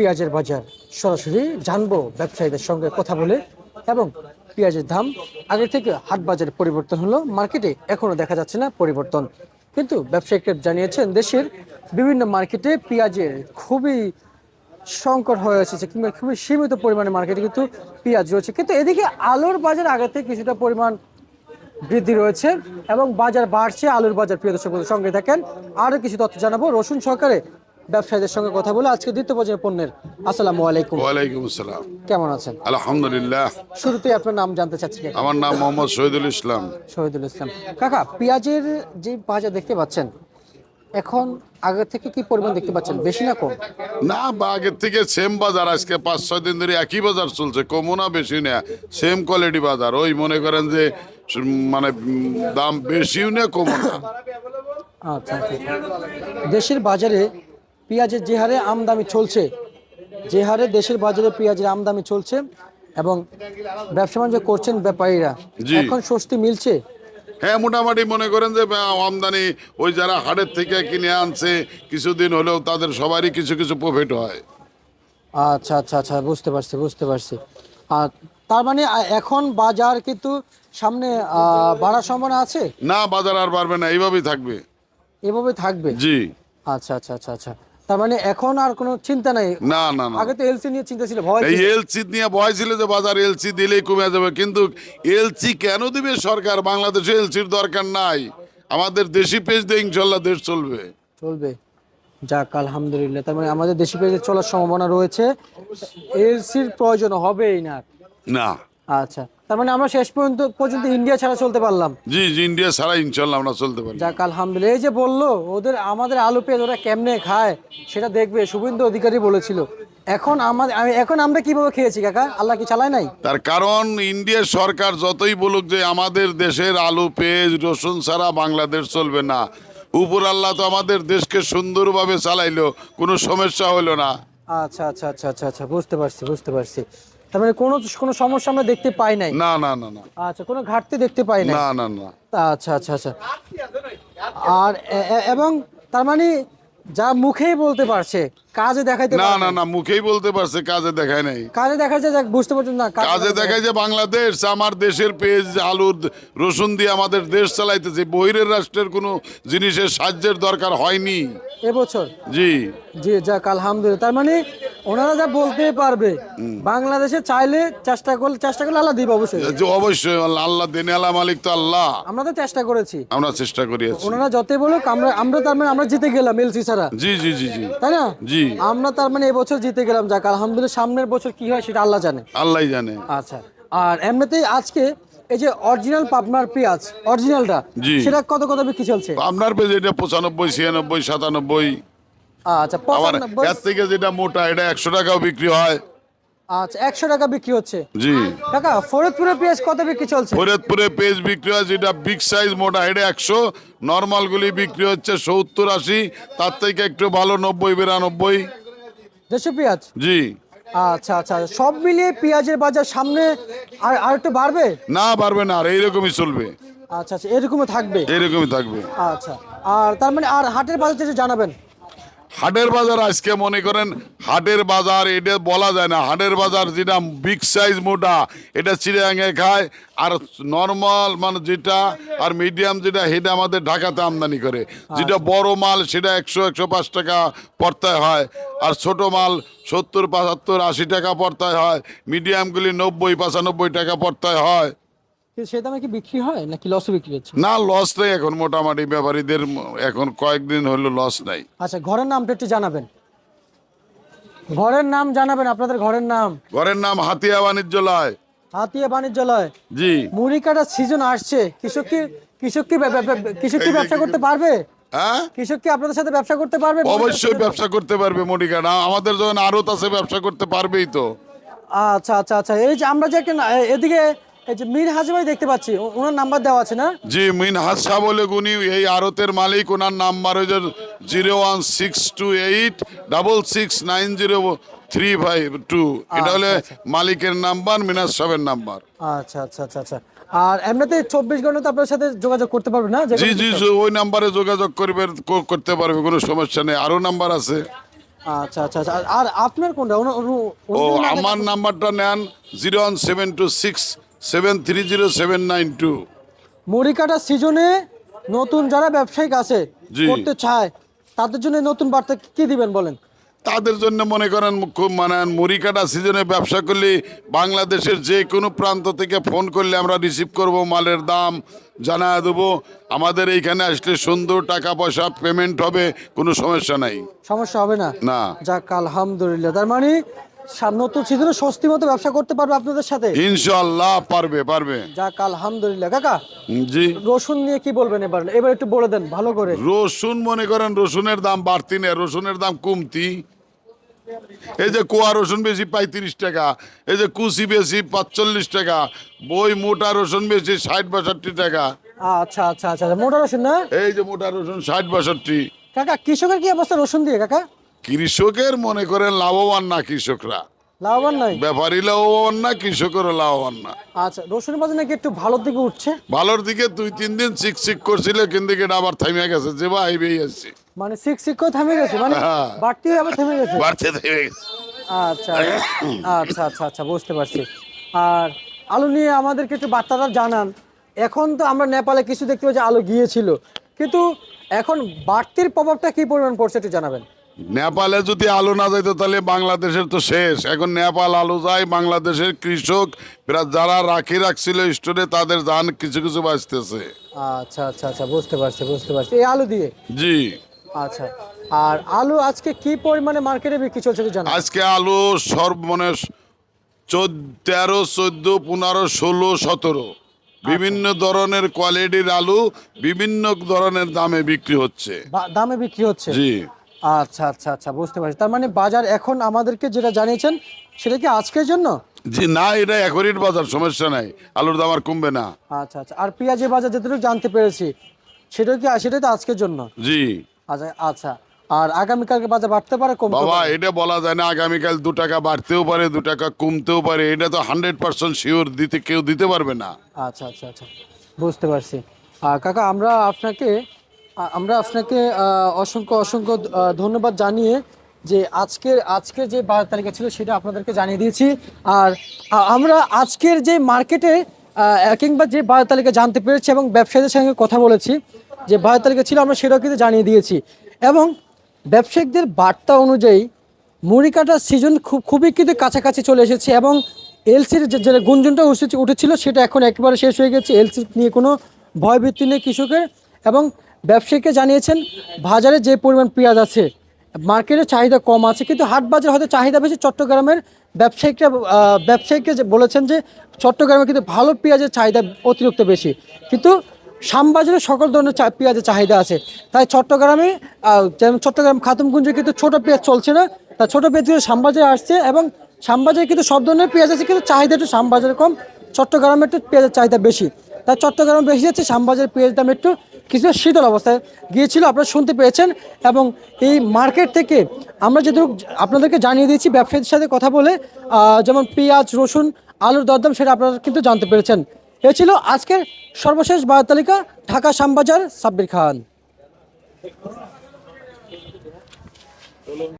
পেঁয়াজের বাজার। সরাসরি জানব ব্যবসায়ীদের সঙ্গে কথা বলে এবং পেঁয়াজের দাম আগে থেকে হাট বাজারে পরিবর্তন হলো, মার্কেটে এখনও দেখা যাচ্ছে না পরিবর্তন। কিন্তু ব্যবসায়ীরা জানিয়েছেন, দেশের বিভিন্ন মার্কেটে পেঁয়াজের খুবই সংকট হয়ে এসেছে কিংবা খুবই সীমিত পরিমাণে মার্কেটে কিন্তু পেঁয়াজ রয়েছে। কিন্তু এদিকে আলুর বাজার আগে থেকে কিছুটা পরিমাণ বৃদ্ধি রয়েছে এবং বাজার বাড়ছে, আলুর বাজার প্রিয় দর্শক সঙ্গে থাকেন। আরও কিছু তথ্য জানাব। রসুন সহকারে ব্যবসায়ীদের সঙ্গে কথা বলে আজকে দ্বিতীয় পর্যায়ের পণ্যের আসসালামু আলাইকুম। ওয়ালাইকুম আসসালাম। কেমন আছেন? আলহামদুলিল্লাহ। শুরুতেই আপনার নাম জানতে চাচ্ছি আমার নাম মোহাম্মদ শহীদুল ইসলাম। শহীদুল ইসলাম। কাকা পেঁয়াজের যে বাজার দেখতে পাচ্ছেন এখন আগে থেকে কি পরিমাণ দেখতে পাচ্ছেন? বেশি না কম? না বা আগের থেকে সেম বাজার আজকে পাঁচ ছয় দিন ধরে একই বাজার চলছে কমও না বেশি না সেম কোয়ালিটি বাজার। ওই মনে করেন যে মানে দাম বেশিও না কমও না। আচ্ছা আচ্ছা। দেশের বাজারে পেঁয়াজের যে হারে আমদানি চলছে যে হারে দেশের বাজারে পেঁয়াজের আমদানি চলছে এবং ব্যবসা বাণিজ্য করছেন ব্যাপারীরা। এখন স্বস্তি মিলছে? হ্যাঁ মোটামুটি মনে করেন যে আমদানি ওই যারা হাটের থেকে কিনে আনছে কিছুদিন হলেও তাদের সবারই কিছু কিছু প্রফিট হয়। আচ্ছা আচ্ছা আচ্ছা বুঝতে পারছি বুঝতে পারছি। আর তার মানে এখন বাজার কিন্তু সামনে বাড়ার সম্ভাবনা আছে? না বাজার আর বাড়বে না এইভাবেই থাকবে। এভাবে থাকবে? জি। আচ্ছা আচ্ছা আচ্ছা আচ্ছা। তার মানে এখন আর কোনো চিন্তা নেই? না না না। আগে তো এলসি নিয়ে চিন্তা ছিল ভয় এই ছিল। এলসি নিয়ে ভয় ছিল যে বাজার এলসি দিলেই কমে যাবে কিন্তু এলসি কেন দিবে সরকার? বাংলাদেশে এলসির দরকার নাই। আমাদের দেশি পেজ দিয়ে ইনশাল্লাহ দেশ চলবে। চলবে। যাক আলহামদুলিল্লাহ। তার মানে আমাদের দেশি পেঁয়াজের চলার সম্ভাবনা রয়েছে। এলসির প্রয়োজন হবেই না। না। আচ্ছা। তার মানে আমরা শেষ পর্যন্ত পর্যন্ত ইন্ডিয়া ছাড়া চলতে পারলাম। জি জি ইন্ডিয়া ছাড়া ইনশাল্লাহ আমরা চলতে পারি যাক আলহামদুলিল্লাহ। এই যে বলল ওদের আমাদের আলু পেঁয়াজ ওরা কেমনে খায় সেটা দেখবে শুভেন্দু অধিকারী বলেছিল। এখন আমাদের আমি- এখন আমরা কীভাবে খেয়েছি কাকা? আল্লাহ কি চালায় নাই? তার কারণ ইন্ডিয়ার সরকার যতই বলুক যে আমাদের দেশের আলু পেঁয়াজ রসুন ছাড়া বাংলাদেশ চলবে না। উপর আল্লাহ তো আমাদের দেশকে সুন্দরভাবে চালাইলো কোনো সমস্যা হলো না। আচ্ছা আচ্ছা আচ্ছা আচ্ছা আচ্ছা বুঝতে পারছি বুঝতে পারছি। তার মানে কোনো কোনো সমস্যা আমরা দেখতে পাই নাই? না না না না। আচ্ছা কোনো ঘাটতি দেখতে পাই নাই? না না না। আচ্ছা আচ্ছা আচ্ছা। আর এবং তার মানে যা মুখেই বলতে পারছে কাজে দেখাইতে না না না মুখেই বলতে পারছে কাজে দেখায় নাই। কাজে দেখা যায় যাক বুঝতে পারছেন না কাজে দেখায় যে বাংলাদেশ আমার দেশের পেজ আলুর রসুন দিয়ে আমাদের দেশ চালাইতেছে। বহিরের রাষ্ট্রের কোনো জিনিসের সাহায্যের দরকার হয়নি। এবছর? জি। জি যাক আলহামদুলিল্লাহ। তার মানে ওনারা যা বলতে পারবে। বাংলাদেশে চাইলে চেষ্টা করলে চেষ্টা করলে আল্লাহ দিবে অবশ্যই। অবশ্যই আল্লাহ- দেনে আল্লাহ মালিক তো আল্লাহ। আমরা তো চেষ্টা করেছি। আমরা চেষ্টা করিয়াছি। ওনারা যতই বলুক আমরা আমরা তার মানে আমরা জিতে গেলাম এলসি ছাড়া। জি জি জি জি। তাই না? জি। আমরা তার মানে এবছর জিতে গেলাম। যাক আলহামদুলিল্লাহ সামনের বছর কি হয় সেটা আল্লাহ জানে। আল্লাহ জানে। আচ্ছা আর এমনিতেই আজকে এই যে অরিজিনাল পাবনার পেঁয়াজ অরিজিনালটা সেটা কত কত বিক্রি চলছে? আপনার পেজ এটা পঁচানব্বই ছিয়ানব্বই সাতানব্বই। আচ্ছা পঁচানব্বই এর থেকে যেটা মোটা এটা একশো টাকাও বিক্রি হয়। আচ্ছা একশো টাকা বিক্রি হচ্ছে। জি। কাকা ফরিদপুরের পেঁয়াজ কত বিক্রি চলছে? ফরিদপুরে পেজ বিক্রি হয় যেটা বিগ সাইজ মোটা এটা একশো। নর্মালগুলি বিক্রি হচ্ছে সত্তর আশি তার থেকে একটু ভালো নব্বই বিরানব্বই। দেশি পেঁয়াজ? জি। আচ্ছা আচ্ছা সব মিলিয়ে পেঁয়াজের বাজার সামনে আর আর একটু বাড়বে? না পারবে না আর এইরকমই চলবে। আচ্ছা আচ্ছা এরকমই থাকবে? এইরকমই থাকবে। আচ্ছা আর তার মানে আর হাটের বাজার জানাবেন? হাটের বাজার আজকে মনে করেন হাটের বাজার এটা বলা যায় না। হাটের বাজার যেটা বিগ সাইজ মোটা এটা চিড়িয়াঙ্গে খায় আর নর্মাল মানে যেটা আর মিডিয়াম যেটা সেটা আমাদের ঢাকাতে আমদানি করে। যেটা বড় মাল সেটা একশো একশো পাঁচ টাকা পড়তায় হয় আর ছোট মাল সত্তর পঁচাত্তর আশি টাকা পড়তায় হয় মিডিয়ামগুলি নব্বই পঁচানব্বই টাকা পড়তায় হয়। সে দামে কি বিক্রি হয় নাকি লসে বিক্রি হচ্ছে? না লস নেই এখন মোটামুটি ব্যাপারীদের এখন কয়েকদিন হলো লস নাই। আচ্ছা ঘরের নামটা একটু জানাবেন। ঘরের নাম জানাবেন আপনাদের ঘরের নাম। ঘরের নাম হাতিয়া বাণিজ্যলয়। হাতিয়া বাণিজ্যালয়। জি। মুড়ি কাটার সিজন আসছে। কৃষক কি কৃষক কি কৃষক কি ব্যবসা করতে পারবে? হ্যাঁ? কৃষক কি আপনাদের সাথে ব্যবসা করতে পারবে? অবশ্যই ব্যবসা করতে পারবে মডিকাটা। আমাদের যখন আড়ত আছে ব্যবসা করতে পারবেই তো। আচ্ছা আচ্ছা আচ্ছা। এই যে আমরা যে একটা এদিকে এই যে মীর ভাই দেখতে পাচ্ছি ওনার নাম্বার দেওয়া আছে না? জি বলে গুনি এই আড়তের মালিক ওনার নাম্বার হয়ে zero one six two eight double six nine zero three five two. এটা হলে মালিকের নাম্বার মিনাজ সাহেবের নাম্বার। আচ্ছা আচ্ছা আচ্ছা আচ্ছা। আর এমনিতে চব্বিশ ঘণ্টা তো আপনার সাথে যোগাযোগ করতে পারবে না জি জি ওই নাম্বারে যোগাযোগ করবে করতে পারবে কোনো সমস্যা নেই। আরও নাম্বার আছে। আচ্ছা আচ্ছা আচ্ছা। আর- আর আপনার কোনটা? ও আমার নাম্বারটা নেন zero one seven two six seven three zero seven nine two মুড়ি সিজনে নতুন যারা ব্যবসায়িক আছে জি। করতে চায় তাদের জন্য নতুন বার্তা কি দিবেন বলেন? তাদের জন্য মনে করেন খুব মানে মুড়ি কাটা সিজনে ব্যবসা করলে বাংলাদেশের যে কোনো প্রান্ত থেকে ফোন করলে আমরা রিসিভ করব মালের দাম জানা দেবো। আমাদের এইখানে আসলে সুন্দর টাকা পয়সা পেমেন্ট হবে কোনো সমস্যা নাই। সমস্যা হবে না? না। যাক আলহামদুলিল্লাহ। তার মানে নতুন সিজনে স্বস্তি মতো ব্যবসা করতে পারবে আপনাদের সাথে। ইনশাল্লাহ পারবে পারবে। যাক আলহামদুলিল্লাহ। কাকা জি। রসুন নিয়ে কি বলবেন এবার? এবার একটু বলে দেন ভালো করে। রসুন মনে করেন রসুনের দাম বাড়তি না রসুনের দাম কমতি। এই যে কোয়া রসুন বেশি পঁয়ত্রিশ টাকা এই যে কুচি বেশি পাঁচচল্লিশ টাকা বই মোটা রসুন বেশি ষাট বাষট্টি টাকা। আচ্ছা আচ্ছা আচ্ছা আচ্ছা, মোটা রসুন না? এই যে মোটা রসুন ষাট বাষট্টি। কাকা কৃষকের কি অবস্থা রসুন দিয়ে কাকা? কৃষকের মনে করেন লাভবান না কৃষকরা। লাভবান নাই? ব্যাপারী লাভবান না কৃষকেরও লাভবান না। আচ্ছা রসুনের বাজার নাকি একটু ভালোর দিকে উঠছে? ভালোর দিকে দুই তিন দিন চিক চিক করছিল কিন্তু এটা আবার থামিয়ে গেছে যে বা আইবেই আসছে। মানে সিক সিক করে থেমে গেছে মানে হ্যাঁ। বাড়তি হয়ে আবার থেমে গেছে? বাড়তে থেমে গেছে। আচ্ছা আচ্ছা আচ্ছা আচ্ছা বুঝতে পারছি। আর আলু নিয়ে আমাদেরকে একটু বার্তাটা জানান এখন তো আমরা নেপালে কিছু দেখতে পাচ্ছি আলু গিয়েছিল। কিন্তু এখন বাড়তির প্রভাবটা কি পরিমাণ পড়ছে একটু জানাবেন। নেপালে যদি আলু না যাইতো তাহলে বাংলাদেশের তো শেষ। এখন নেপাল আলু যায় বাংলাদেশের কৃষক যারা রাখি রাখছিল স্টোরে তাদের ধান কিছু কিছু বাঁচতেছে। আচ্ছা আচ্ছা আচ্ছা বুঝতে পারছি বুঝতে পারছি। এই আলু দিয়ে? জি। আচ্ছা আর আলু আজকে কি পরিমাণে মার্কেটে বিক্রি চলছে জানান। আজকে আলু সর্ব মানে চোদ্দ তেরো চোদ্দ পনেরো ষোলো সতেরো। বিভিন্ন ধরনের কোয়ালিটির আলু বিভিন্ন ধরনের দামে বিক্রি হচ্ছে। দামে বিক্রি হচ্ছে? জি। আচ্ছা আচ্ছা আচ্ছা বুঝতে পারছি। তার মানে বাজার এখন আমাদেরকে যেটা জানিয়েছেন সেটা কি আজকের জন্য? জি না এটা এখনই বাজার সমস্যা নাই। আলুর দাম আর কমবে না। আচ্ছা আচ্ছা আর পেঁয়াজের বাজার যতটুকু জানতে পেরেছি সেটা কি সেটাই তো আজকের জন্য? জি। আচ্ছা আচ্ছা আর আগামীকালকে বাজার বাড়তে পারে কমতে বাবা এটা বলা যায় না আগামীকাল দু টাকা বাড়তেও পারে দু টাকা কমতেও পারে এটা তো হান্ড্রেড পার্সেন্ট শিওর দিতে কেউ দিতে পারবে না। আচ্ছা আচ্ছা আচ্ছা বুঝতে পারছি। আর কাকা আমরা আপনাকে আমরা আপনাকে অসংখ্য অসংখ্য ধন্যবাদ জানিয়ে যে আজকের আজকের যে বারো তালিকা ছিল সেটা আপনাদেরকে জানিয়ে দিয়েছি। আর আমরা আজকের যে মার্কেটে কিংবা যে বারো তালিকা জানতে পেরেছি এবং ব্যবসায়ীদের সঙ্গে কথা বলেছি, যে বারো তালিকা ছিল আমরা সেটাও কিন্তু জানিয়ে দিয়েছি। এবং ব্যবসায়িকদের বার্তা অনুযায়ী মুড়ি কাটার সিজন খুব, খুবই কিন্তু কাছাকাছি চলে এসেছে এবং এলসির যে গুঞ্জনটা উঠেছে, উঠেছিল, সেটা এখন একেবারে শেষ হয়ে গেছে। এলসি নিয়ে কোনো ভয়ভীতি নেই কৃষকের এবং ব্যবসায়ীকে জানিয়েছেন, বাজারে যে পরিমাণ পেঁয়াজ আছে, মার্কেটে চাহিদা কম আছে, কিন্তু হাট বাজার হয়তো চাহিদা বেশি। চট্টগ্রামের ব্যবসায়িকরা ব্যবসায়ীকে বলেছেন যে, চট্টগ্রামে কিন্তু ভালো পেঁয়াজের চাহিদা অতিরিক্ত বেশি। কিন্তু শ্যামবাজারে সকল ধরনের পেঁয়াজের চাহিদা আছে। তাই চট্টগ্রামে যেমন চট্টগ্রাম খাতুমগঞ্জে কিন্তু ছোট পেঁয়াজ চলছে না। তা ছোট পেঁয়াজ কিন্তু আসছে এবং শ্যামবাজারে কিন্তু সব ধরনের পেঁয়াজ আছে, কিন্তু চাহিদা একটু শ্যামবাজারে কম। চট্টগ্রামে একটু পেঁয়াজের চাহিদা বেশি। তাই চট্টগ্রাম বেশি যাচ্ছে শ্যামবাজারের পেঁয়াজ দাম একটু কিছু শীতল অবস্থায় গিয়েছিল, আপনারা শুনতে পেয়েছেন। এবং এই মার্কেট থেকে আমরা যেহেতু আপনাদেরকে জানিয়ে দিয়েছি, ব্যবসায়ীদের সাথে কথা বলে যেমন পেঁয়াজ, রসুন, আলুর দরদাম সেটা আপনারা কিন্তু জানতে পেরেছেন। এ ছিল আজকের সর্বশেষ বাজার তালিকা ঢাকা শ্যামবাজার, সাব্বির খান।